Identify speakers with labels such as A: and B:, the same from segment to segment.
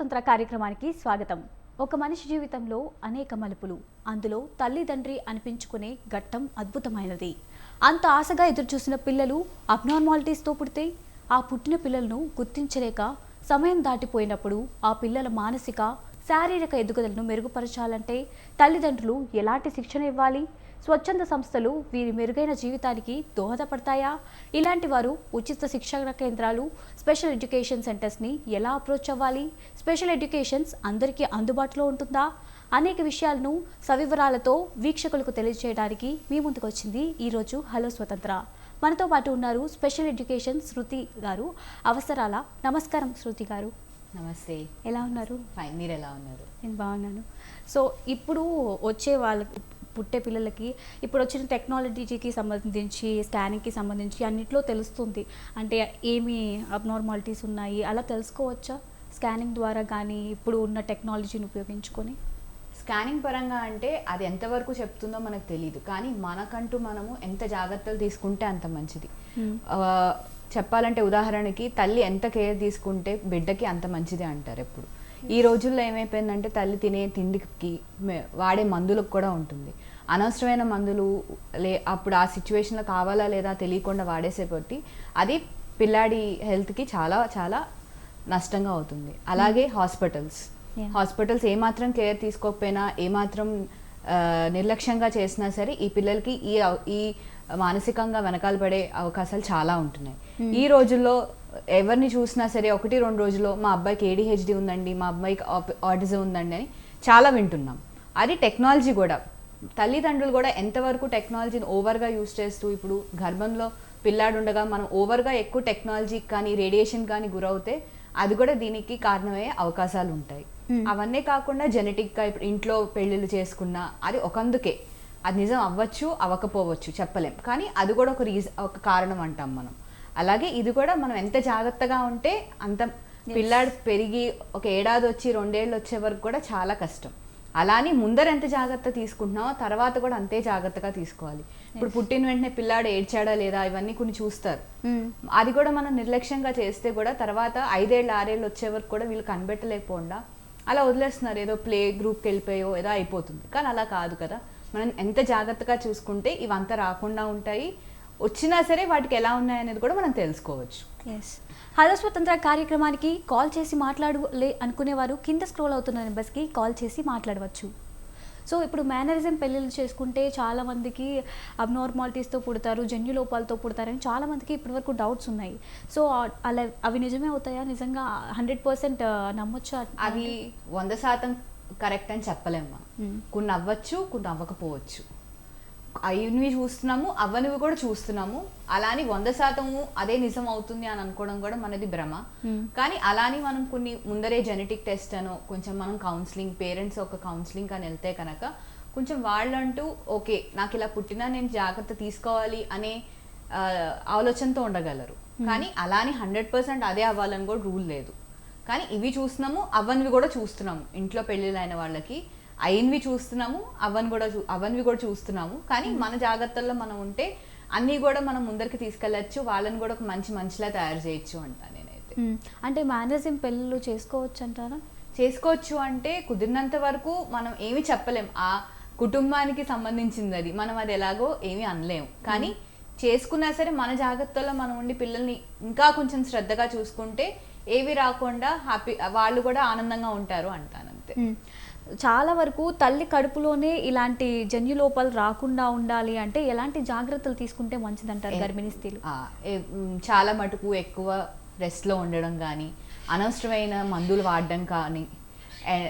A: స్వతంత్ర కార్యక్రమానికి స్వాగతం. ఒక మనిషి జీవితంలో అనేక మలుపులు అందులో తల్లిదండ్రి అనిపించుకునే ఘట్టం అద్భుతమైనది. అంత ఆశగా ఎదురుచూసిన పిల్లలు అబ్నార్మాలిటీస్తో పుడితే ఆ పుట్టిన పిల్లలను గుర్తించలేక సమయం దాటిపోయినప్పుడు ఆ పిల్లల మానసిక శారీరక ఎదుగుదలను మెరుగుపరచాలంటే తల్లిదండ్రులు ఎలాంటి శిక్షణ ఇవ్వాలి? స్వచ్ఛంద సంస్థలు వీరి మెరుగైన జీవితానికి దోహదపడతాయా? ఇలాంటి వారు ఉచిత శిక్షణ కేంద్రాలు స్పెషల్ ఎడ్యుకేషన్ సెంటర్స్ని ఎలా అప్రోచ్ అవ్వాలి? స్పెషల్ ఎడ్యుకేషన్స్ అందరికీ అందుబాటులో ఉంటుందా? అనేక విషయాలను సవివరాలతో వీక్షకులకు తెలియజేయడానికి మీ ముందుకు వచ్చింది ఈరోజు హలో స్వతంత్ర. మనతో పాటు ఉన్నారు స్పెషల్ ఎడ్యుకేషన్ శృతి గారు. అవసరాల నమస్కారం శృతి గారు.
B: నమస్తే.
A: ఎలా ఉన్నారు?
B: ఫైన్ మీరు ఎలా ఉన్నారు?
A: నేను బాగున్నాను. సో ఇప్పుడు వచ్చే వాళ్ళకి పుట్టే పిల్లలకి ఇప్పుడు వచ్చిన టెక్నాలజీకి సంబంధించి స్కానింగ్కి సంబంధించి అన్నిట్లో తెలుస్తుంది. అంటే ఏమి అబ్నార్మాలిటీస్ ఉన్నాయి? అలా తెలుసుకోవచ్చా? స్కానింగ్ ద్వారా కానీ ఇప్పుడు ఉన్న టెక్నాలజీని ఉపయోగించుకొని?
B: స్కానింగ్ పరంగా అంటే అది ఎంతవరకు చెప్తుందో మనకు తెలియదు కానీ మనకంటూ మనము ఎంత జాగ్రత్తలు తీసుకుంటే అంత మంచిది. చెప్పాలంటే ఉదాహరణకి తల్లి ఎంత కేర్ తీసుకుంటే బిడ్డకి అంత మంచిది అంటారు ఎప్పుడు. ఈ రోజుల్లో ఏమైపోయిందంటే తల్లి తినే తిండికి వాడే మందులకు కూడా ఉంటుంది. అనవసరమైన మందులు లే అప్పుడు ఆ సిచ్యువేషన్లో కావాలా లేదా తెలియకుండా వాడేసేపట్టి అది పిల్లాడి హెల్త్కి చాలా చాలా నష్టంగా అవుతుంది. అలాగే హాస్పిటల్స్. హాస్పిటల్స్ ఏమాత్రం కేర్ తీసుకోకపోయినా ఏమాత్రం నిర్లక్ష్యంగా చేసినా సరే ఈ పిల్లలకి ఈ ఈ మానసికంగా వెనకాల పడే అవకాశాలు చాలా ఉంటున్నాయి. ఈ రోజుల్లో ఎవరిని చూసినా సరే ఒకటి రెండు రోజుల్లో మా అబ్బాయికి ఏడిహెచ్డి ఉందండి మా అబ్బాయికి ఆటిజం ఉందండి అని చాలా వింటున్నాం. అది టెక్నాలజీ కూడా. తల్లిదండ్రులు కూడా ఎంతవరకు టెక్నాలజీని ఓవర్గా యూస్ చేస్తూ ఇప్పుడు గర్భంలో పిల్లాడు ఉండగా మనం ఓవర్గా ఎక్కువ టెక్నాలజీ కానీ రేడియేషన్ కానీ గురవుతే అది కూడా దీనికి కారణమయ్యే అవకాశాలు ఉంటాయి. అవన్నీ కాకుండా జెనెటిక్గా ఇప్పుడు ఇంట్లో పెళ్ళిళ్ళు చేసుకున్నా అది ఒకందుకే. అది నిజం అవ్వచ్చు అవ్వకపోవచ్చు చెప్పలేం. కానీ అది కూడా ఒక రీజన్ ఒక కారణం అంటాం మనం. అలాగే ఇది కూడా మనం ఎంత జాగ్రత్తగా ఉంటే అంత పిల్లాడు పెరిగి ఒక ఏడాది వచ్చి రెండేళ్ళు వచ్చే వరకు కూడా చాలా కష్టం. అలానే ముందర ఎంత జాగ్రత్త తీసుకుంటున్నామో తర్వాత కూడా అంతే జాగ్రత్తగా తీసుకోవాలి. ఇప్పుడు పుట్టిన వెంటనే పిల్లాడు ఏడ్చాడా లేదా ఇవన్నీ కొన్ని చూస్తారు. అది కూడా మనం నిర్లక్ష్యంగా చేస్తే కూడా తర్వాత ఐదేళ్ళు ఆరేళ్ళు వచ్చే వరకు కూడా వీళ్ళు కనిపెట్టలేకపోకుండా అలా వదిలేస్తున్నారు. ఏదో ప్లే గ్రూప్కి వెళ్ళిపోయో ఏదో అయిపోతుంది. కానీ అలా కాదు కదా. మనం ఎంత జాగ్రత్తగా చూసుకుంటే ఇవంతా రాకుండా ఉంటాయి. వచ్చినా సరే వాటికి ఎలా ఉన్నాయనేది కూడా మనం తెలుసుకోవచ్చు.
A: ఎస్ హలో స్వతంత్ర కార్యక్రమానికి కాల్ చేసి మాట్లాడలే అనుకునేవారు కింద స్క్రోల్ అవుతున్న నెంబర్స్కి కాల్ చేసి మాట్లాడవచ్చు. సో ఇప్పుడు మేనరిజం పెళ్ళిళ్ళు చేసుకుంటే చాలా మందికి అబ్నార్మాలిటీస్తో పుడతారు జన్యు లోపాలతో పుడతారని చాలా మందికి ఇప్పటివరకు డౌట్స్ ఉన్నాయి. సో అలా అవి నిజమే అవుతాయా? నిజంగా హండ్రెడ్ పర్సెంట్ నమ్మొచ్చా?
B: అవి వంద శాతం కరెక్ట్ అని చెప్పలేము
A: మ్మ్.
B: కొన్ని అవ్వచ్చు కొన్ని అవ్వకపోవచ్చు అయినవి చూస్తున్నాము అవ్వనివి కూడా చూస్తున్నాము. అలాని వంద శాతము అదే నిజం అవుతుంది అని అనుకోవడం కూడా మనది భ్రమ.
A: మ్మ్.
B: కానీ అలాని మనం కొన్ని ముందరే జెనెటిక్ టెస్ట్ అనో కొంచెం మనం కౌన్సిలింగ్ పేరెంట్స్ ఒక కౌన్సిలింగ్ అని వెళ్తే కనుక కొంచెం వాళ్ళంటూ ఓకే నాకు ఇలా పుట్టినా నేను జాగ్రత్త తీసుకోవాలి అనే ఆలోచనతో ఉండగలరు. కానీ అలాని హండ్రెడ్ పర్సెంట్ అదే అవ్వాలని కూడా రూల్ లేదు. కానీ ఇవి చూస్తున్నాము అవ్వనివి కూడా చూస్తున్నాము. ఇంట్లో పెళ్ళిళ్ళైన వాళ్ళకి. అయినవి చూస్తున్నాము అవ్వని కూడా చూ అవ్వనివి కూడా చూస్తున్నాము. కానీ మన జాగ్రత్తల్లో మనం ఉంటే అన్నీ కూడా మనం ముందరికి తీసుకెళ్ళచ్చు వాళ్ళని కూడా ఒక మంచి మనిషిలా తయారు చేయొచ్చు అంటా నేనైతే.
A: మ్మ్. అంటే మేనరిజం పెళ్ళిళ్ళు చేసుకోవచ్చు అంటారా?
B: చేసుకోవచ్చు అంటే కుదిరినంత వరకు మనం ఏమి చెప్పలేం. ఆ కుటుంబానికి సంబంధించింది అది మనం అది ఎలాగో ఏమీ అనలేం. కానీ చేసుకున్నా సరే మన జాగ్రత్తలో మనం ఉండి పిల్లల్ని ఇంకా కొంచెం శ్రద్ధగా చూసుకుంటే ఏవి రాకుండా హ్యాపీ వాళ్ళు కూడా ఆనందంగా ఉంటారు అంటానంతే.
A: మ్మ్. చాలా వరకు తల్లి కడుపులోనే ఇలాంటి జన్యు లోపాలు రాకుండా ఉండాలి అంటే ఎలాంటి జాగ్రత్తలు తీసుకుంటే మంచిదంటారు గర్భిణీ స్త్రీలు?
B: చాలా మటుకు ఎక్కువ రెస్ట్లో ఉండడం కానీ అనవసరమైన మందులు వాడడం కానీ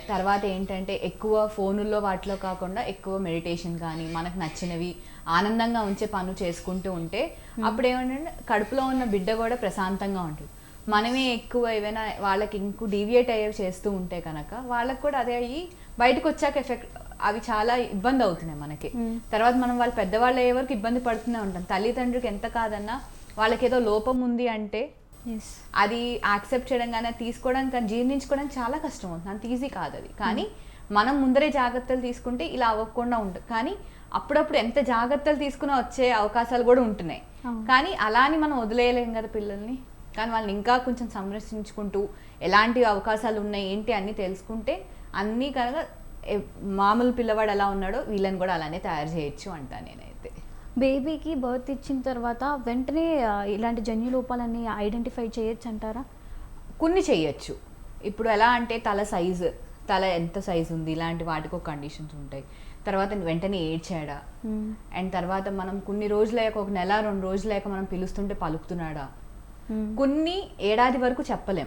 B: తర్వాత ఏంటంటే ఎక్కువ ఫోనుల్లో వాటిలో కాకుండా ఎక్కువ మెడిటేషన్ కానీ మనకు నచ్చినవి ఆనందంగా ఉంచే పనులు చేసుకుంటూ ఉంటే అప్పుడు ఏమంటే కడుపులో ఉన్న బిడ్డ కూడా ప్రశాంతంగా ఉంటుంది. మనమే ఎక్కువ ఏవైనా వాళ్ళకి ఇంకో డీవియేట్ అయ్యేవి చేస్తూ ఉంటే కనుక వాళ్ళకి కూడా అదే అయ్యి బయటకు వచ్చాక ఎఫెక్ట్ అవి చాలా ఇబ్బంది అవుతున్నాయి మనకి. తర్వాత మనం వాళ్ళ పెద్దవాళ్ళు అయ్యే వరకు ఇబ్బంది పడుతూనే ఉంటాం. తల్లిదండ్రులకి ఎంత కాదన్నా వాళ్ళకి ఏదో లోపం ఉంది అంటే అది యాక్సెప్ట్ చేయడం కానీ తీసుకోవడం కానీ జీర్ణించుకోవడం చాలా కష్టం అవుతుంది అంత ఈజీ కాదు అది. కానీ మనం ముందరే జాగ్రత్తలు తీసుకుంటే ఇలా అవ్వకుండా ఉంటుంది. కానీ అప్పుడప్పుడు ఎంత జాగ్రత్తలు తీసుకున్నా వచ్చే అవకాశాలు కూడా ఉంటున్నాయి. కానీ అలా అని మనం వదిలేయలేం కదా పిల్లల్ని. కానీ వాళ్ళని ఇంకా కొంచెం సంరక్షించుకుంటూ ఎలాంటి అవకాశాలు ఉన్నాయి ఏంటి అన్నీ తెలుసుకుంటే అన్నీ కనుక మామూలు పిల్లవాడు ఎలా ఉన్నాడో వీళ్ళని కూడా అలానే తయారు చేయొచ్చు అంటా నేనైతే.
A: బేబీకి బర్త్ ఇచ్చిన తర్వాత వెంటనే ఇలాంటి జన్యు లోపాలన్నీ ఐడెంటిఫై చేయొచ్చు అంటారా?
B: కొన్ని చేయొచ్చు. ఇప్పుడు ఎలా అంటే తల సైజు తల ఎంత సైజు ఉంది ఇలాంటి వాటికి ఒక కండిషన్స్ ఉంటాయి. తర్వాత వెంటనే ఏడ్చాడా? అండ్ తర్వాత మనం కొన్ని రోజులయ్యాక ఒక నెల రెండు రోజులయ్యాక మనం పిలుస్తుంటే పలుకుతున్నాడా? కొన్ని ఏడాది వరకు చెప్పలేం.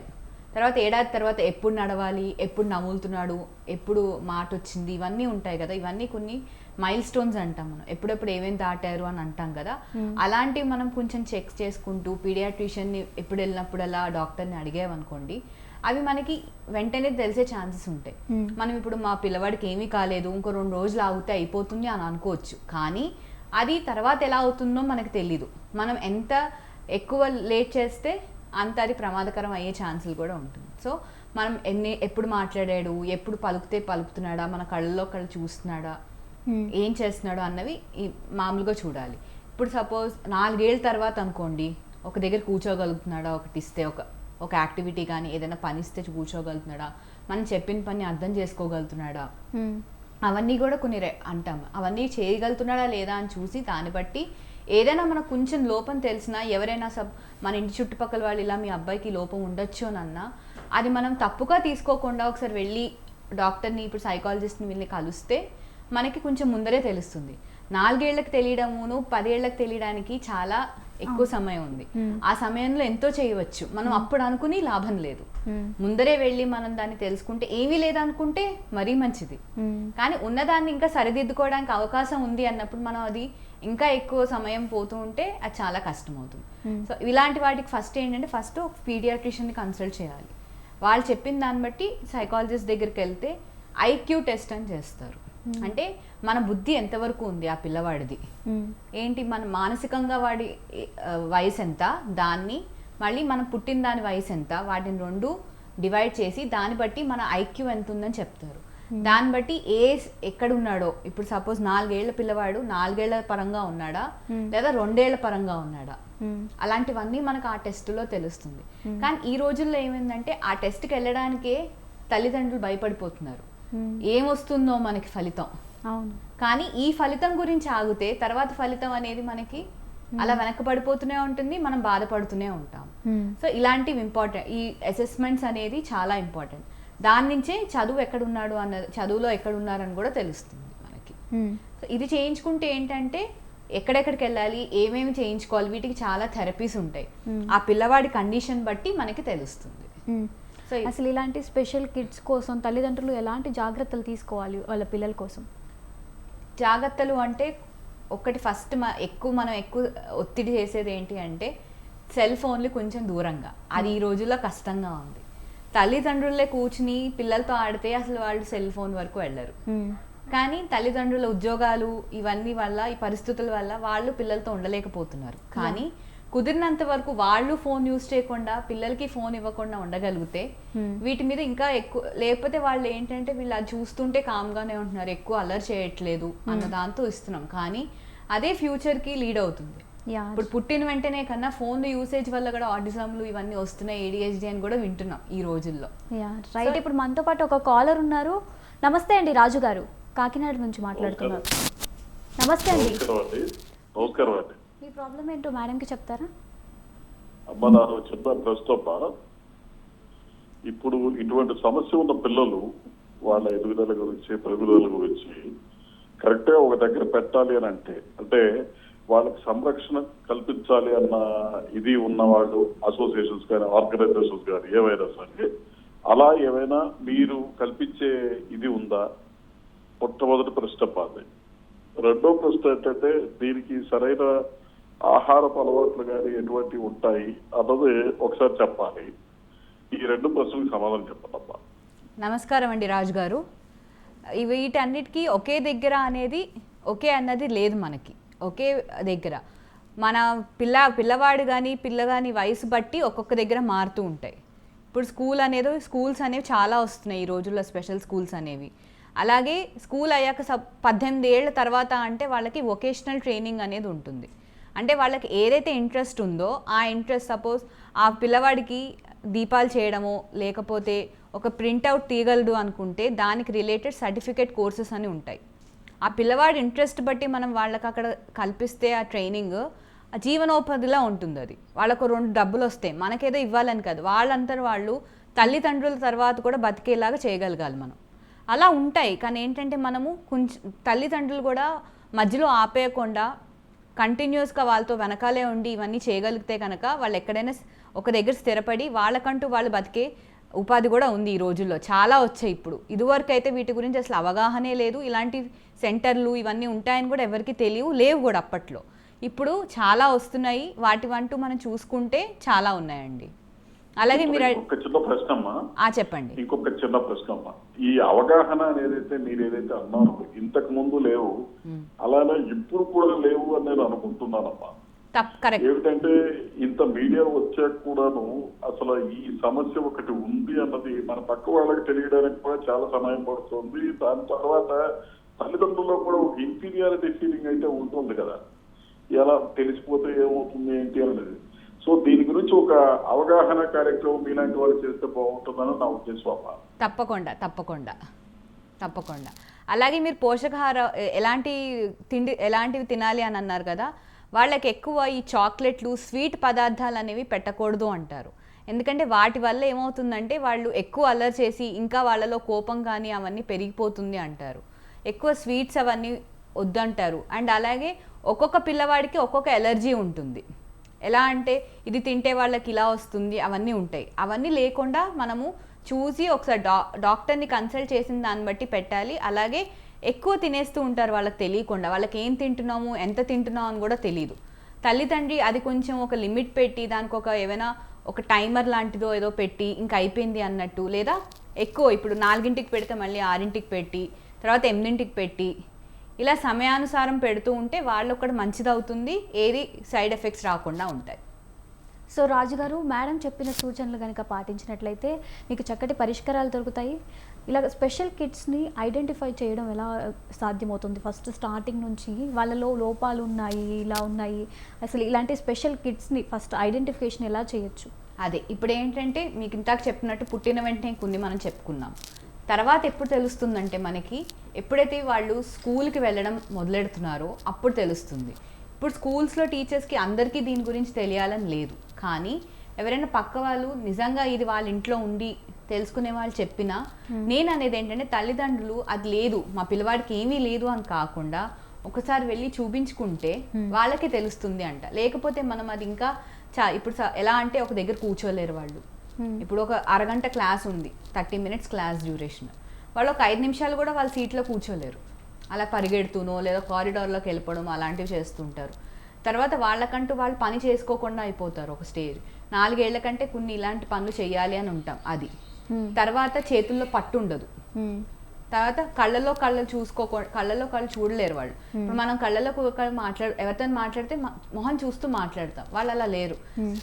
B: తర్వాత ఏడాది తర్వాత ఎప్పుడు నడవాలి ఎప్పుడు నవ్వులుతున్నాడు ఎప్పుడు మాట వచ్చింది ఇవన్నీ ఉంటాయి కదా. ఇవన్నీ కొన్ని మైల్ స్టోన్స్ అంటాం మనం. ఎప్పుడెప్పుడు ఏమేమి దాటారు అని అంటాం కదా. అలాంటివి మనం కొంచెం చెక్ చేసుకుంటూ పీడియాట్రిషియన్ని ఎప్పుడు వెళ్ళినప్పుడల్లా డాక్టర్ని అడిగామనుకోండి అవి మనకి వెంటనే తెలిసే ఛాన్సెస్ ఉంటాయి. మనం ఇప్పుడు మా పిల్లవాడికి ఏమీ కాలేదు ఇంకో రెండు రోజులు ఆగితే అయిపోతుంది అని అనుకోవచ్చు. కానీ అది తర్వాత ఎలా అవుతుందో మనకు తెలీదు. మనం ఎంత ఎక్కువ లేట్ చేస్తే అంత అది ప్రమాదకరం అయ్యే ఛాన్సులు కూడా ఉంటుంది. సో మనం ఎన్ని ఎప్పుడు మాట్లాడాడు ఎప్పుడు పలుకుతే పలుకుతున్నాడా మన కళ్ళలో కళ్ళు చూస్తున్నాడా ఏం చేస్తున్నాడు అన్నవి మామూలుగా చూడాలి. ఇప్పుడు సపోజ్ నాలుగేళ్ళ తర్వాత అనుకోండి ఒక దగ్గర కూర్చోగలుగుతున్నాడా ఒకటి ఇస్తే ఒక ఒక యాక్టివిటీ కానీ ఏదైనా పని ఇస్తే కూర్చోగలుగుతున్నాడా మనం చెప్పిన పని అర్థం చేసుకోగలుగుతున్నాడా అవన్నీ కూడా కొన్ని రె- అంటాం. అవన్నీ చేయగలుగుతున్నాడా లేదా అని చూసి దాన్ని బట్టి ఏదైనా మనకు కొంచెం లోపం తెలిసినా ఎవరైనా సబ్ మన ఇంటి చుట్టుపక్కల వాళ్ళు ఇలా మీ అబ్బాయికి లోపం ఉండొచ్చు అని అన్నా అది మనం తప్పుగా తీసుకోకుండా ఒకసారి వెళ్ళి డాక్టర్ని ఇప్పుడు సైకాలజిస్ట్ని వీళ్ళని కలిస్తే మనకి కొంచెం ముందరే తెలుస్తుంది. నాలుగేళ్ళకు తెలియడమును పదేళ్ళకు తెలియడానికి చాలా ఎక్కువ సమయం ఉంది. ఆ సమయంలో ఎంతో చేయవచ్చు. మనం అప్పుడు అనుకుని లాభం లేదు. ముందరే వెళ్ళి మనం దాన్ని తెలుసుకుంటే ఏమీ లేదనుకుంటే మరీ మంచిది. కానీ ఉన్నదాన్ని ఇంకా సరిదిద్దుకోవడానికి అవకాశం ఉంది అన్నప్పుడు మనం అది ఇంకా ఎక్కువ సమయం పోతూ ఉంటే అది చాలా కష్టం అవుతుంది
A: Hmm.
B: సో ఇలాంటి వాటికి ఫస్ట్ ఏంటంటే ఫస్ట్ ఒక పీడియాట్రిషియన్ని కన్సల్ట్ చేయాలి. వాళ్ళు చెప్పిన దాన్ని బట్టి సైకాలజిస్ట్ దగ్గరికి వెళ్తే ఐక్యూ టెస్ట్ అని చేస్తారు. అంటే మన బుద్ధి ఎంతవరకు ఉంది ఆ పిల్లవాడిది? ఏంటి మన మానసికంగా వాడి వయసు ఎంత? దాన్ని మళ్ళీ మనం పుట్టిన దాని వయసు ఎంత? వాటిని రెండు డివైడ్ చేసి దాన్ని బట్టి మన ఐక్యూ ఎంత ఉందని చెప్తారు. దాన్ని బట్టి ఏ ఎక్కడ ఉన్నాడో ఇప్పుడు సపోజ్ నాలుగేళ్ళ పిల్లవాడు నాలుగేళ్ళ పరంగా ఉన్నాడా?
A: Hmm.
B: లేదా రెండేళ్ళ పరంగా ఉన్నాడా? అలాంటివన్నీ మనకు ఆ టెస్టులో తెలుస్తుంది. కానీ ఈ రోజుల్లో ఏమైందంటే ఆ టెస్ట్కి వెళ్ళడానికే తల్లిదండ్రులు భయపడిపోతున్నారు. ఏమొస్తుందో మనకి ఫలితం.
A: అవును.
B: కానీ ఈ ఫలితం గురించి ఆగితే తర్వాత ఫలితం అనేది మనకి అలా వెనకబడిపోతూనే ఉంటుంది మనం బాధపడుతూనే ఉంటాం. సో ఇలాంటివి ఇంపార్టెంట్ ఈ అసెస్మెంట్స్ అనేది చాలా ఇంపార్టెంట్. దాని నుంచే చదువు ఎక్కడున్నాడు అన్నది చదువులో ఎక్కడున్నారని కూడా తెలుస్తుంది మనకి. సో ఇది చేయించుకుంటే ఏంటంటే ఎక్కడెక్కడికి వెళ్ళాలి ఏమేమి చేయించుకోవాలి వీటికి చాలా థెరపీస్ ఉంటాయి. ఆ పిల్లవాడి కండిషన్ బట్టి మనకి తెలుస్తుంది. సో
A: అసలు ఇలాంటి స్పెషల్ కిడ్స్ కోసం తల్లిదండ్రులు ఎలాంటి జాగ్రత్తలు తీసుకోవాలి వాళ్ళ పిల్లల కోసం?
B: జాగ్రత్తలు అంటే ఒకటి ఫస్ట్ మ ఎక్కువ మనం ఎక్కువ ఒత్తిడి చేసేది ఏంటి అంటే సెల్ ఫోన్లు కొంచెం దూరంగా. అది ఈ రోజుల్లో కష్టంగా ఉంది. తల్లిదండ్రులే కూర్చుని పిల్లలతో ఆడితే అసలు వాళ్ళు సెల్ ఫోన్ వరకు వెళ్ళరు. కానీ తల్లిదండ్రుల ఉద్యోగాలు ఇవన్నీ వల్ల ఈ పరిస్థితుల వల్ల వాళ్ళు పిల్లలతో ఉండలేకపోతున్నారు. కానీ కుదిరినంత వరకు వాళ్ళు ఫోన్ యూజ్ చేయకుండా పిల్లలకి ఫోన్ ఇవ్వకుండా ఉండగలిగితే. వీటి మీద ఇంకా ఎక్కువ లేకపోతే వాళ్ళు ఏంటంటే వీళ్ళు అది చూస్తుంటే కామ్గానే ఉంటున్నారు ఎక్కువ అలర్ చేయట్లేదు అన్న దాంతో ఇస్తున్నాం. కానీ అదే ఫ్యూచర్కి లీడ్ అవుతుంది. ఇప్పుడు పుట్టిన వెంటనే కన్నా ఫోన్ యూసేజ్ వల్ల కూడా ఆటిజంలు ఇవన్నీ వస్తున్నాయి ఏడిహెచ్డి అని కూడా వింటున్నాం ఈ రోజుల్లో.
A: యా రైట్ ఇప్పుడు మనతో పాటు ఒక కాలర్ ఉన్నారు. నమస్తే అండి రాజు గారు కాకినాడ నుంచి మాట్లాడుతున్నారు. నమస్తే అండి. మీ ప్రాబ్లం ఏంటో చెప్తారా?
C: అమ్మ నాకు చిన్న ప్రశ్న ఇప్పుడు ఇటువంటి సమస్య ఉన్న పిల్లలు వాళ్ళ ఎదుగుదల గురించి పెరుగుదల గురించి కరెక్ట్గా ఒక దగ్గర పెట్టాలి అని అంటే అంటే వాళ్ళకి సంరక్షణ కల్పించాలి అన్న ఇది ఉన్నవాళ్ళు అసోసియేషన్స్ కానీ ఆర్గనైజేషన్స్ కానీ ఏవైనా సరే అలా ఏమైనా మీరు కల్పించే ఇది ఉందా? మొట్టమొదటి ప్రశ్న పాది. రెండో ప్రశ్న ఏంటంటే దీనికి సరైన ఆహారపు అలవాట్లు కానీ ఎటువంటి ఉంటాయి అన్నది ఒకసారి చెప్పాలి. ఈ రెండు ప్రశ్నలకు సమాధానం చెప్పాలమ్మా.
B: నమస్కారం అండి రాజు గారు ఇవి వీటన్నిటికీ ఒకే దగ్గర అనేది ఒకే అన్నది లేదు మనకి. ఒకే దగ్గర. మన పిల్ల పిల్లవాడు కానీ పిల్ల కానీ వయసు బట్టి ఒక్కొక్క దగ్గర మారుతూ ఉంటాయి. ఇప్పుడు స్కూల్ అనేది స్కూల్స్ అనేవి చాలా వస్తున్నాయి ఈ రోజుల్లో స్పెషల్ స్కూల్స్ అనేవి. అలాగే స్కూల్ అయ్యాక సబ్ పద్దెనిమిది ఏళ్ళ తర్వాత అంటే వాళ్ళకి వొకేషనల్ ట్రైనింగ్ అనేది ఉంటుంది. అంటే వాళ్ళకి ఏదైతే ఇంట్రెస్ట్ ఉందో ఆ ఇంట్రెస్ట్ సపోజ్ ఆ పిల్లవాడికి దీపాలు చేయడమో లేకపోతే ఒక ప్రింట్అవుట్ తీయగలడు అనుకుంటే దానికి రిలేటెడ్ సర్టిఫికేట్ కోర్సెస్ అని ఉంటాయి. ఆ పిల్లవాడి ఇంట్రెస్ట్ బట్టి మనం వాళ్ళకి అక్కడ కల్పిస్తే ఆ ట్రైనింగ్ ఆ జీవనోపాధిలా ఉంటుంది అది. వాళ్ళకు రెండు డబ్బులు వస్తాయి. మనకేదో ఇవ్వాలని కాదు. వాళ్ళంతా వాళ్ళు తల్లిదండ్రుల తర్వాత కూడా బతికేలాగా చేయగలగాలి మనం. అలా ఉంటాయి. కానీ ఏంటంటే మనము కొంచెం తల్లిదండ్రులు కూడా మధ్యలో ఆపేయకుండా కంటిన్యూస్గా వాళ్ళతో వెనకాలే ఉండి ఇవన్నీ చేయగలిగితే కనుక వాళ్ళు ఎక్కడైనా ఒక దగ్గర స్థిరపడి వాళ్ళకంటూ వాళ్ళు బతికే ఉపాధి కూడా ఉంది ఈ రోజుల్లో. చాలా వచ్చాయి ఇప్పుడు. ఇదివరకు అయితే వీటి గురించి అసలు అవగాహనే లేదు. ఇలాంటి సెంటర్లు ఇవన్నీ ఉంటాయని కూడా ఎవరికి తెలియవు లేవు కూడా అప్పట్లో. ఇప్పుడు చాలా వస్తున్నాయి. వాటి వంటూ మనం చూసుకుంటే చాలా ఉన్నాయండి. అలాగే మీరు
C: ఇంకొక చిన్న ప్రశ్న అమ్మా
B: ఆ చెప్పండి.
C: ఇంకొక చిన్న ప్రశ్న అమ్మా ఈ అవగాహన అనేది మీరు ఏదైతే అన్నారో ఇంతకు ముందు లేవు. అలానే ఇప్పుడు కూడా లేవు అని నేను అనుకుంటున్నానమ్మా. ఏమిటంటే ఇంత మీడియా వచ్చాక కూడాను అసలు ఈ సమస్య ఒకటి ఉంది అన్నది మన పక్క వాళ్ళకి తెలియడానికి కూడా చాలా సమయం పడుతుంది. దాని తర్వాత తల్లిదండ్రుల్లో కూడా ఒక ఇన్ఫీరియారిటీ ఫీలింగ్ అయితే ఉంటుంది కదా. ఎలా తెలిసిపోతే ఏమవుతుంది ఏంటి అనేది సో దీని గురించి ఒక అవగాహన కార్యక్రమం మీలాంటి వాళ్ళు చేస్తే బాగుంటుందని నా ఉద్దేశం అమ్మ
B: తప్పకుండా తప్పకుండా తప్పకుండా. అలాగే మీరు పోషకాహార ఎలాంటి తిండి ఎలాంటివి తినాలి అని అన్నారు కదా వాళ్ళకి ఎక్కువ ఈ చాక్లెట్లు స్వీట్ పదార్థాలు అనేవి పెట్టకూడదు అంటారు. ఎందుకంటే వాటి వల్ల ఏమవుతుందంటే వాళ్ళు ఎక్కువ అల్లరి చేసి ఇంకా వాళ్ళలో కోపం కానీ అవన్నీ పెరిగిపోతుంది అంటారు. ఎక్కువ స్వీట్స్ అవన్నీ వద్దంటారు. అండ్ అలాగే ఒక్కొక్క పిల్లవాడికి ఒక్కొక్క ఎలర్జీ ఉంటుంది. ఎలా అంటే ఇది తింటే వాళ్ళకి ఇలా వస్తుంది అవన్నీ ఉంటాయి. అవన్నీ లేకుండా మనము చూసి ఒకసారి డా డాక్టర్ని కన్సల్ట్ చేసిన దాన్ని బట్టి పెట్టాలి. అలాగే ఎక్కువ తినేస్తూ ఉంటారు వాళ్ళకి తెలియకుండా వాళ్ళకి ఏం తింటున్నాము ఎంత తింటున్నాము అని కూడా తెలియదు తల్లిదండ్రి అది కొంచెం ఒక లిమిట్ పెట్టి దానికి ఒక ఏమైనా ఒక టైమర్ లాంటిదో ఏదో పెట్టి ఇంకా అయిపోయింది అన్నట్టు లేదా ఎక్కువ ఇప్పుడు నాలుగింటికి పెడితే మళ్ళీ ఆరింటికి పెట్టి తర్వాత ఎనిమిదింటికి పెట్టి ఇలా సమయానుసారం పెడుతూ ఉంటే వాళ్ళు కూడా మంచిదవుతుంది ఏది సైడ్ ఎఫెక్ట్స్ రాకుండా ఉంటాయి.
A: సో రాజుగారు మేడం చెప్పిన సూచనలు కనుక పాటించినట్లయితే మీకు చక్కటి పరిష్కారాలు దొరుకుతాయి. ఇలా స్పెషల్ కిడ్స్ని ఐడెంటిఫై చేయడం ఎలా సాధ్యమవుతుంది? ఫస్ట్ స్టార్టింగ్ నుంచి వాళ్ళలో లోపాలు ఉన్నాయి ఇలా ఉన్నాయి. అసలు ఇలాంటి స్పెషల్ కిడ్స్ని ఫస్ట్ ఐడెంటిఫికేషన్ ఎలా చేయొచ్చు?
B: అదే ఇప్పుడు ఏంటంటే మీకు ఇందాక చెప్పినట్టు పుట్టిన వెంటనే కొన్ని మనం చెప్పుకున్నాం. తర్వాత ఎప్పుడు తెలుస్తుందంటే మనకి ఎప్పుడైతే వాళ్ళు స్కూల్కి వెళ్ళడం మొదలెడుతున్నారో అప్పుడు తెలుస్తుంది. ఇప్పుడు స్కూల్స్లో టీచర్స్కి అందరికీ దీని గురించి తెలియాలని లేదు. కానీ ఎవరైనా పక్క వాళ్ళు నిజంగా ఇది వాళ్ళ ఇంట్లో ఉండి తెలుసుకునే వాళ్ళు చెప్పినా నేను అనేది ఏంటంటే తల్లిదండ్రులు అది లేదు మా పిల్లవాడికి ఏమీ లేదు అని కాకుండా ఒకసారి వెళ్ళి చూపించుకుంటే వాళ్ళకే తెలుస్తుంది అంట. లేకపోతే మనం అది ఇంకా చా ఇప్పుడు ఎలా అంటే ఒక దగ్గర కూర్చోలేరు వాళ్ళు. ఇప్పుడు ఒక అరగంట క్లాస్ ఉంది థర్టీ మినిట్స్ క్లాస్ డ్యూరేషన్. వాళ్ళు ఒక ఐదు నిమిషాలు కూడా వాళ్ళ సీట్లో కూర్చోలేరు. అలా పరిగెడుతూనో లేదా కారిడార్లోకి వెళ్ళిపోవడం అలాంటివి చేస్తుంటారు. తర్వాత వాళ్ళకంటూ వాళ్ళు పని చేసుకోకుండా అయిపోతారు ఒక స్టేజ్. నాలుగేళ్ళ కంటే కొన్ని ఇలాంటి పనులు చేయాలి అని ఉంటాం అది. తర్వాత చేతుల్లో పట్టు ఉండదు. తర్వాత కళ్ళలో కళ్ళు చూసుకో కళ్ళలో కళ్ళు చూడలేరు వాళ్ళు. ఇప్పుడు మనం కళ్ళలో కళ్ళు మాట్లాడు ఎవరితో మాట్లాడితే మొహం చూస్తూ మాట్లాడతాం. వాళ్ళు అలా లేరు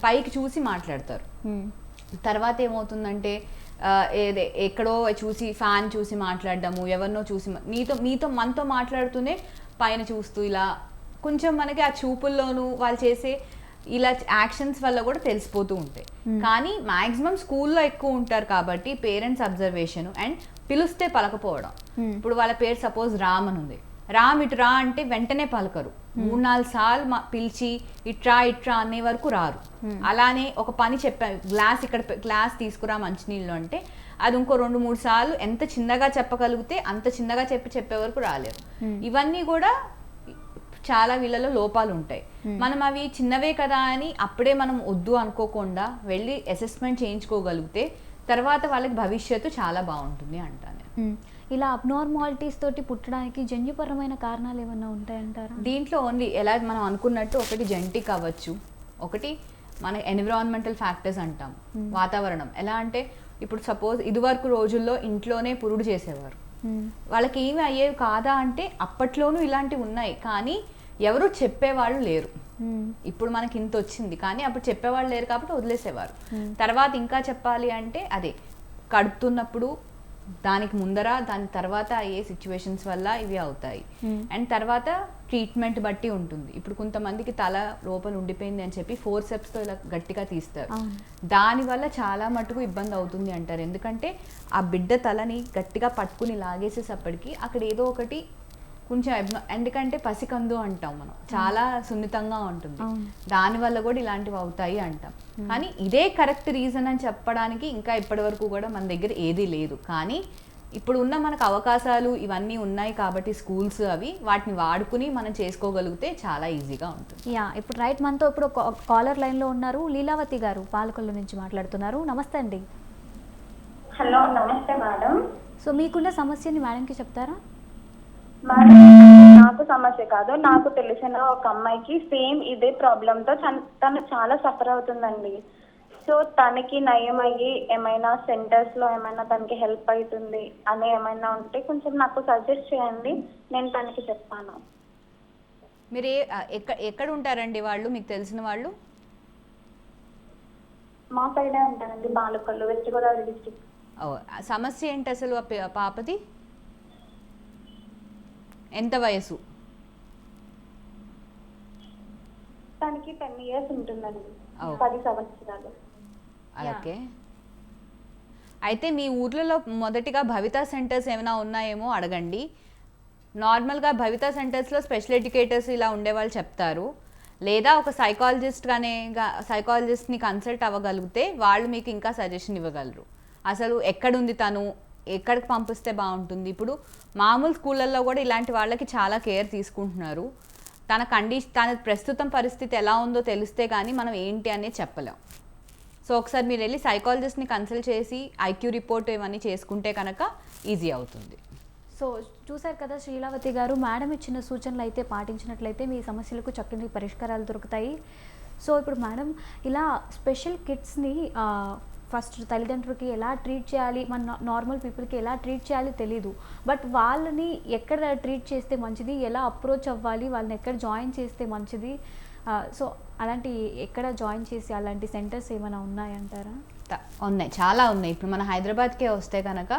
B: పైకి చూసి మాట్లాడతారు. తర్వాత ఏమవుతుందంటే ఏదే ఎక్కడో చూసి ఫ్యాన్ చూసి మాట్లాడడము ఎవరినో చూసి మా- నీతో మీతో మనతో మాట్లాడుతూనే పైన చూస్తూ ఇలా కొంచెం మనకి ఆ చూపుల్లోనూ వాళ్ళు చేసే ఇలా యాక్షన్స్ వల్ల కూడా తెలిసిపోతూ ఉంటాయి. కానీ మాక్సిమం స్కూల్లో ఎక్కువ ఉంటారు కాబట్టి పేరెంట్స్ అబ్జర్వేషన్ అండ్ పిలుస్తే పలకపోవడం. ఇప్పుడు వాళ్ళ పేరు సపోజ్ రామ్ అని ఉంది రా అంటే వెంటనే పలకరు. మూడు నాలుగు సార్లు మా- పిలిచి ఇట్రా ఇట్రా అనే వరకు రారు. అలానే ఒక పని చెప్పా గ్లాస్ ఇక్కడ గ్లాస్ తీసుకురా మంచినీళ్ళు అంటే అది ఇంకో రెండు మూడు సార్లు ఎంత చిన్నగా చెప్పగలిగితే అంత చిన్నగా చెప్పి చెప్పే వరకు రాలేరు. ఇవన్నీ కూడా చాలా వీళ్ళలో లోపాలు ఉంటాయి. మనం అవి చిన్నవే కదా అని అప్పుడే మనం వద్దు అనుకోకుండా వెళ్ళి అసెస్మెంట్ చేయించుకోగలిగితే తర్వాత వాళ్ళకి భవిష్యత్తు చాలా బాగుంటుంది అంటాను.
A: ఇలా అబ్నార్మాలిటీస్ తోటి పుట్టడానికి జన్యుపరమైన కారణాలు ఏమన్నా ఉంటాయంటారా?
B: దీంట్లో ఓన్లీ ఎలా మనం అనుకున్నట్టు ఒకటి జెంటిక్ అవ్వచ్చు. ఒకటి మన ఎన్విరాన్మెంటల్ ఫ్యాక్టర్స్ అంటాం. వాతావరణం. ఎలా అంటే ఇప్పుడు సపోజ్ ఇదివరకు రోజుల్లో ఇంట్లోనే పురుడు చేసేవారు.
A: మ్మ్.
B: వాళ్ళకి ఏమి అయ్యేవి కాదా అంటే అప్పట్లోనూ ఇలాంటివి ఉన్నాయి. కానీ ఎవరు చెప్పేవాళ్ళు లేరు.
A: మ్మ్.
B: ఇప్పుడు మనకి ఇంత వచ్చింది. కానీ అప్పుడు చెప్పేవాళ్ళు లేరు కాబట్టి వదిలేసేవారు. తర్వాత ఇంకా చెప్పాలి అంటే అదే కడుపుతున్నప్పుడు దానికి ముందర దాని తర్వాత అయ్యే సిచ్యువేషన్స్ వల్ల ఇవి అవుతాయి
A: Hmm.
B: అండ్ తర్వాత ట్రీట్మెంట్ బట్టి ఉంటుంది ఇప్పుడు కొంతమందికి తల లోపల ఉండిపోయింది అని చెప్పి ఫోర్తో ఇలా గట్టిగా తీస్తారు. దానివల్ల చాలా మటుకు ఇబ్బంది అవుతుంది అంటారు ఎందుకంటే ఆ బిడ్డ తలని గట్టిగా పట్టుకుని లాగేసేసప్పటికి అక్కడ ఏదో ఒకటి కొంచెం ఎందుకంటే పసికందు అంటాం మనం. చాలా సున్నితంగా ఉంటుంది. దానివల్ల కూడా ఇలాంటివి అవుతాయి అంటాం. కానీ ఇదే కరెక్ట్ రీజన్ అని చెప్పడానికి ఇంకా ఇప్పటి వరకు కూడా మన దగ్గర ఏదీ లేదు. కానీ ఇప్పుడు ఉన్న మనకు అవకాశాలు ఇవన్నీ ఉన్నాయి కాబట్టి స్కూల్స్ అవి వాటిని వాడుకుని మనం చేసుకోగలిగితే చాలా ఈజీగా ఉంటుంది.
A: యా ఇప్పుడు రైట్ మనతో ఇప్పుడు కాలర్ లైన్లో ఉన్నారు లీలావతి గారు పాలకొల్లు నుంచి మాట్లాడుతున్నారు. నమస్తే అండి.
D: హలో నమస్తే మేడం.
A: సో మీకున్న సమస్యని మేడంకి చెప్తారా?
D: మేడం నాకు సమస్య కాదు. నాకు తెలిసిన ఒక అమ్మాయికి సేమ్ ఇదే ప్రాబ్లమ్తో తన- చాలా సఫర్ అవుతుందండి. సో తనకి నయం అయ్యి ఏమైనా సెంటర్స్లో ఏమైనా తనకి హెల్ప్ అవుతుంది అని ఏమైనా ఉంటే కొంచెం నాకు సజెస్ట్ చేయండి. నేను తనకి చెప్తాను.
B: మీరు ఎక్కడ ఎక్కడ ఉంటారండి వాళ్ళు? మీకు తెలిసిన వాళ్ళు?
D: మా సైడే ఉంటానండి బాలకొల్లు వెస్ట్ గోదావరి
B: ఆ సమస్య ఏంటి అసలు పాపది? ఎంత వయసు
D: తనకి టెన్ ఇయర్స్ ఉంటుందండి. పది సంవత్సరాలు.
B: ఓకే. అయితే మీ ఊర్లలో మొదటిగా భవితా సెంటర్స్ ఏమైనా ఉన్నాయేమో అడగండి. నార్మల్గా భవితా సెంటర్స్లో స్పెషల్ ఎడ్యుకేటర్స్ ఇలా ఉండేవాళ్ళు చెప్తారు. లేదా ఒక సైకాలజిస్ట్ కానీ సైకాలజిస్ట్ని కన్సల్ట్ అవ్వగలిగితే వాళ్ళు మీకు ఇంకా సజెషన్ ఇవ్వగలరు. అసలు ఎక్కడుంది తను? ఎక్కడికి పంపిస్తే బాగుంటుంది? ఇప్పుడు మామూలు స్కూళ్ళల్లో కూడా ఇలాంటి వాళ్ళకి చాలా కేర్ తీసుకుంటున్నారు. తన కండిషన్ తన ప్రస్తుతం పరిస్థితి ఎలా ఉందో తెలిస్తే కానీ మనం ఏంటి అనేది చెప్పలేం. సో ఒకసారి మీరు వెళ్ళి సైకాలజిస్ట్ని కన్సల్ట్ చేసి ఐక్యూ రిపోర్ట్ ఇవన్నీ చేసుకుంటే కనుక ఈజీ అవుతుంది.
A: సో చూశారు కదా శ్రీలావతి గారు మేడం ఇచ్చిన సూచనలు అయితే పాటించినట్లయితే మీ సమస్యలకు చక్కని పరిష్కారాలు దొరుకుతాయి. సో ఇప్పుడు మేడం ఇలా స్పెషల్ కిడ్స్ని ఫస్ట్ తల్లిదండ్రులకి ఎలా ట్రీట్ చేయాలి మన నార్మల్ పీపుల్కి ఎలా ట్రీట్ చేయాలి తెలీదు. బట్ వాళ్ళని ఎక్కడ ట్రీట్ చేస్తే మంచిది ఎలా అప్రోచ్ అవ్వాలి వాళ్ళని ఎక్కడ జాయిన్ చేస్తే మంచిది సో అలాంటి ఎక్కడ జాయిన్ చేసి అలాంటి సెంటర్స్ ఏమైనా ఉన్నాయంటారా
B: ఉన్నాయి. చాలా ఉన్నాయి. ఇప్పుడు మన హైదరాబాద్కే వస్తే కనుక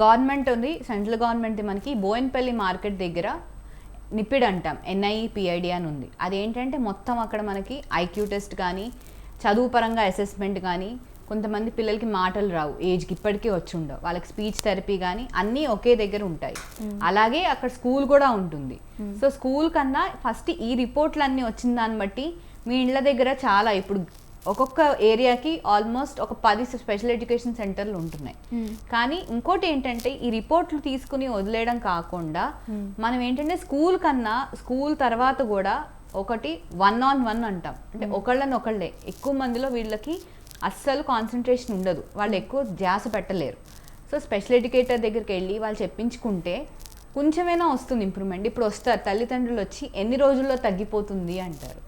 B: గవర్నమెంట్ ఉంది సెంట్రల్ గవర్నమెంట్ మనకి బోయిన్పల్లి మార్కెట్ దగ్గర నిపిడ్ అంటాం ఎన్ఐ పిఐడి అని ఉంది. అదేంటంటే మొత్తం అక్కడ మనకి ఐక్యూ టెస్ట్ కానీ చదువు పరంగా అసెస్మెంట్ కానీ కొంతమంది పిల్లలకి మాటలు రావు. ఏజ్కి ఇప్పటికీ వచ్చి ఉండవు. వాళ్ళకి స్పీచ్ థెరపీ కానీ అన్నీ ఒకే దగ్గర ఉంటాయి. అలాగే అక్కడ స్కూల్ కూడా ఉంటుంది. సో స్కూల్ కన్నా ఫస్ట్ ఈ రిపోర్ట్లు అన్నీ వచ్చిన దాన్ని బట్టి మీ ఇండ్ల దగ్గర చాలా ఇప్పుడు ఒక్కొక్క ఏరియాకి ఆల్మోస్ట్ ఒక పది స్పెషల్ ఎడ్యుకేషన్ సెంటర్లు ఉంటున్నాయి. కానీ ఇంకోటి ఏంటంటే ఈ రిపోర్ట్లు తీసుకుని వదిలేయడం కాకుండా మనం ఏంటంటే స్కూల్ కన్నా స్కూల్ తర్వాత కూడా ఒకటి వన్ ఆన్ వన్ అంటాం. అంటే ఒకళ్ళని ఒకళ్ళే. ఎక్కువ మందిలో వీళ్ళకి అస్సలు కాన్సన్ట్రేషన్ ఉండదు. వాళ్ళు ఎక్కువ ధ్యాస పెట్టలేరు. సో స్పెషల్ ఎడ్యుకేటర్ దగ్గరికి వెళ్ళి వాళ్ళు చెప్పించుకుంటే కొంచెమైనా వస్తుంది ఇంప్రూవ్మెంట్ ఇప్పుడు వస్తారు తల్లిదండ్రులు వచ్చి ఎన్ని రోజుల్లో తగ్గిపోతుంది అంటారు.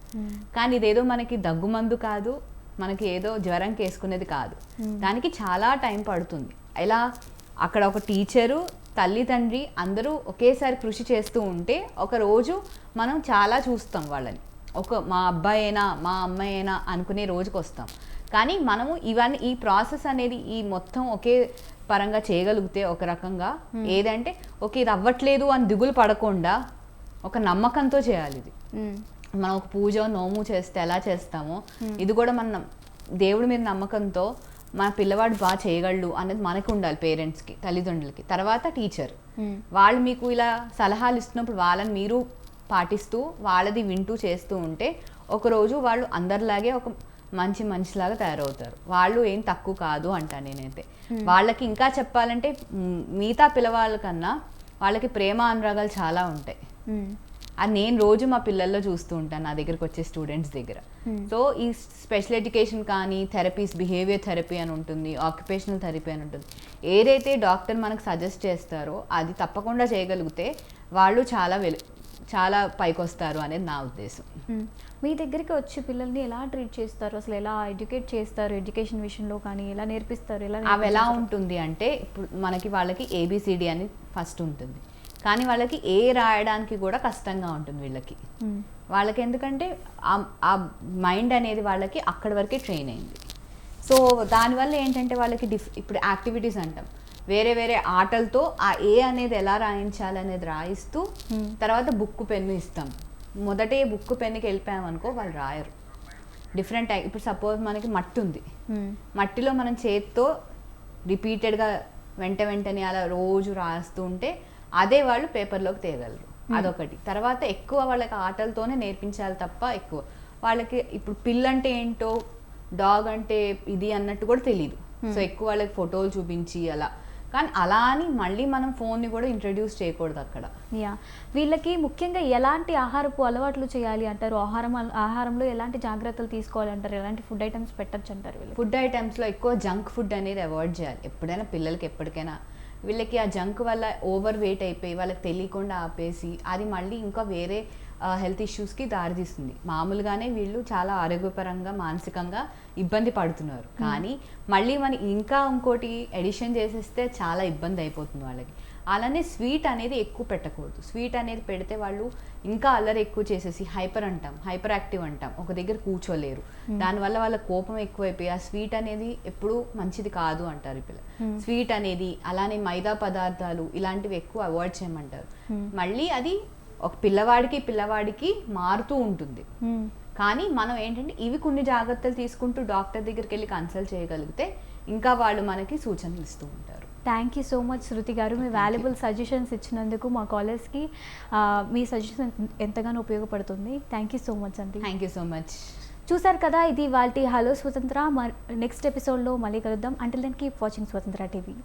B: కానీ ఇదేదో మనకి దగ్గుమందు కాదు మనకి ఏదో జ్వరం వేసుకునేది కాదు. దానికి చాలా టైం పడుతుంది. ఎలా? అక్కడ ఒక టీచరు తల్లి తండ్రి అందరూ ఒకేసారి కృషి చేస్తూ ఉంటే ఒక రోజు మనం చాలా చూస్తాం వాళ్ళని. ఒక మా అబ్బాయి అయినా మా అమ్మాయి అయినా అనుకునే రోజుకి వస్తాం కానీ మనము ఇవన్నీ ఈ ప్రాసెస్ అనేది ఈ మొత్తం ఒకే పరంగా చేయగలిగితే ఒక రకంగా ఏదంటే ఓకే ఇది అవ్వట్లేదు అని దిగులు పడకుండా ఒక నమ్మకంతో చేయాలి ఇది. మనం ఒక పూజ నోము చేస్తే ఎలా చేస్తామో ఇది కూడా మన దేవుడి మీద నమ్మకంతో మన పిల్లవాడు బాగా చేయగలడు అనేది మనకు ఉండాలి పేరెంట్స్కి తల్లిదండ్రులకి. తర్వాత టీచర్. వాళ్ళు మీకు ఇలా సలహాలు ఇస్తున్నప్పుడు వాళ్ళని మీరు పాటిస్తూ వాళ్ళది వింటూ చేస్తూ ఉంటే ఒకరోజు వాళ్ళు అందరిలాగే ఒక మంచి మనిషిలాగా తయారవుతారు. వాళ్ళు ఏం తక్కువ కాదు అంటా నేనైతే. వాళ్ళకి ఇంకా చెప్పాలంటే మిగతా పిల్లవాళ్ళ కన్నా వాళ్ళకి ప్రేమ అనురాగాలు చాలా ఉంటాయి. అది నేను రోజు మా పిల్లల్లో చూస్తూ ఉంటాను నా దగ్గరకు వచ్చే స్టూడెంట్స్ దగ్గర. సో ఈ స్పెషల్ ఎడ్యుకేషన్ కానీ థెరపీస్ బిహేవియర్ థెరపీ అని ఉంటుంది ఆక్యుపేషనల్ థెరపీ అని ఉంటుంది. ఏదైతే డాక్టర్ మనకు సజెస్ట్ చేస్తారో అది తప్పకుండా చేయగలిగితే వాళ్ళు చాలా చాలా పైకి వస్తారు అనేది నా ఉద్దేశం.
A: మీ దగ్గరికి వచ్చి పిల్లల్ని ఎలా ట్రీట్ చేస్తారు? అసలు ఎలా ఎడ్యుకేట్ చేస్తారు? ఎడ్యుకేషన్ విషయంలో కానీ ఎలా నేర్పిస్తారు? ఎలా
B: అవి ఎలా? ఉంటుంది అంటే ఇప్పుడు మనకి వాళ్ళకి ఏబిసిడి అని ఫస్ట్ ఉంటుంది. కానీ వాళ్ళకి ఏ రాయడానికి కూడా కష్టంగా ఉంటుంది వీళ్ళకి. వాళ్ళకి ఎందుకంటే ఆ- ఆ మైండ్ అనేది వాళ్ళకి అక్కడి వరకే ట్రైన్ అయింది. సో దానివల్ల ఏంటంటే వాళ్ళకి డిఫ్ ఇప్పుడు యాక్టివిటీస్ అంటాం. వేరే వేరే ఆటలతో ఆ ఏ అనేది ఎలా రాయించాలి అనేది రాయిస్తూ తర్వాత బుక్ పెన్ను ఇస్తాం. మొదటే బుక్ పెన్నుకి వెళ్ళిపోయామనుకో వాళ్ళు రాయరు. డిఫరెంట్ ఇప్పుడు సపోజ్ మనకి మట్టి ఉంది. మట్టిలో మనం చేత్తో రిపీటెడ్గా వెంట వెంటనే అలా రోజు రాస్తూ ఉంటే అదే వాళ్ళు పేపర్లోకి తేగలరు అదొకటి. తర్వాత ఎక్కువ వాళ్ళకి ఆటలతోనే నేర్పించాలి తప్ప ఎక్కువ. వాళ్ళకి ఇప్పుడు పిల్ల అంటే ఏంటో డాగ్ అంటే ఇది అన్నట్టు కూడా తెలియదు సో ఎక్కువ వాళ్ళకి ఫోటోలు చూపించి అలా. కానీ అలా అని మళ్ళీ మనం ఫోన్ని కూడా ఇంట్రడ్యూస్ చేయకూడదు అక్కడ.
A: యా వీళ్ళకి ముఖ్యంగా ఎలాంటి ఆహారపు అలవాట్లు చేయాలి అంటారు? ఆహారం ఆహారంలో ఎలాంటి జాగ్రత్తలు తీసుకోవాలి అంటారు? ఎలాంటి ఫుడ్ ఐటమ్స్ పెట్టచ్చు అంటారు వీళ్ళకి?
B: ఫుడ్ ఐటమ్స్లో ఎక్కువ జంక్ ఫుడ్ అనేది అవాయిడ్ చేయాలి. ఎప్పుడైనా పిల్లలకి ఎప్పటికైనా వీళ్ళకి ఆ జంక్ వల్ల ఓవర్ వెయిట్ అయిపోయి వాళ్ళకి తెలియకుండా ఆపేసి అది మళ్ళీ ఇంకా వేరే హెల్త్ ఇష్యూస్కి దారితీస్తుంది మామూలుగానే వీళ్ళు చాలా ఆరోగ్యపరంగా మానసికంగా ఇబ్బంది పడుతున్నారు. కానీ మళ్ళీ మన ఇంకా ఇంకోటి ఎడిషన్ చేసేస్తే చాలా ఇబ్బంది అయిపోతుంది వాళ్ళకి. అలానే స్వీట్ అనేది ఎక్కువ పెట్టకూడదు. స్వీట్ అనేది పెడితే వాళ్ళు ఇంకా అల్లరి ఎక్కువ చేసేసి హైపర్ అంటాం హైపర్ యాక్టివ్ అంటాం. ఒక దగ్గర కూర్చోలేరు. దానివల్ల వాళ్ళ కోపం ఎక్కువైపోయి ఆ స్వీట్ అనేది ఎప్పుడు మంచిది కాదు అంటారు ఈ పిల్ల. స్వీట్ అనేది అలానే మైదా పదార్థాలు ఇలాంటివి ఎక్కువ అవాయిడ్ చేయమంటారు. మళ్ళీ అది ఒక పిల్లవాడికి పిల్లవాడికి మారుతూ ఉంటుంది. కానీ మనం ఏంటంటే ఇవి కొన్ని జాగ్రత్తలు తీసుకుంటూ డాక్టర్ దగ్గరికి వెళ్ళి కన్సల్ట్ చేయగలిగితే ఇంకా వాళ్ళు మనకి సూచనలు ఇస్తూ ఉంటారు.
A: Thank you so much Shruti గారు. మీ వాల్యుబుల్ సజెషన్స్ ఇచ్చినందుకు మా కాలేజ్కి మీ సజెషన్ ఎంతగానో ఉపయోగపడుతుంది. థ్యాంక్ యూ సో మచ్ అండి.
B: థ్యాంక్ యూ సో మచ్
A: చూసారు కదా ఇది వాళ్ళ హలో స్వతంత్ర. నెక్స్ట్ ఎపిసోడ్లో మళ్ళీ కలుద్దాం. అంటే దానికి వాచింగ్ స్వతంత్ర టీవీ.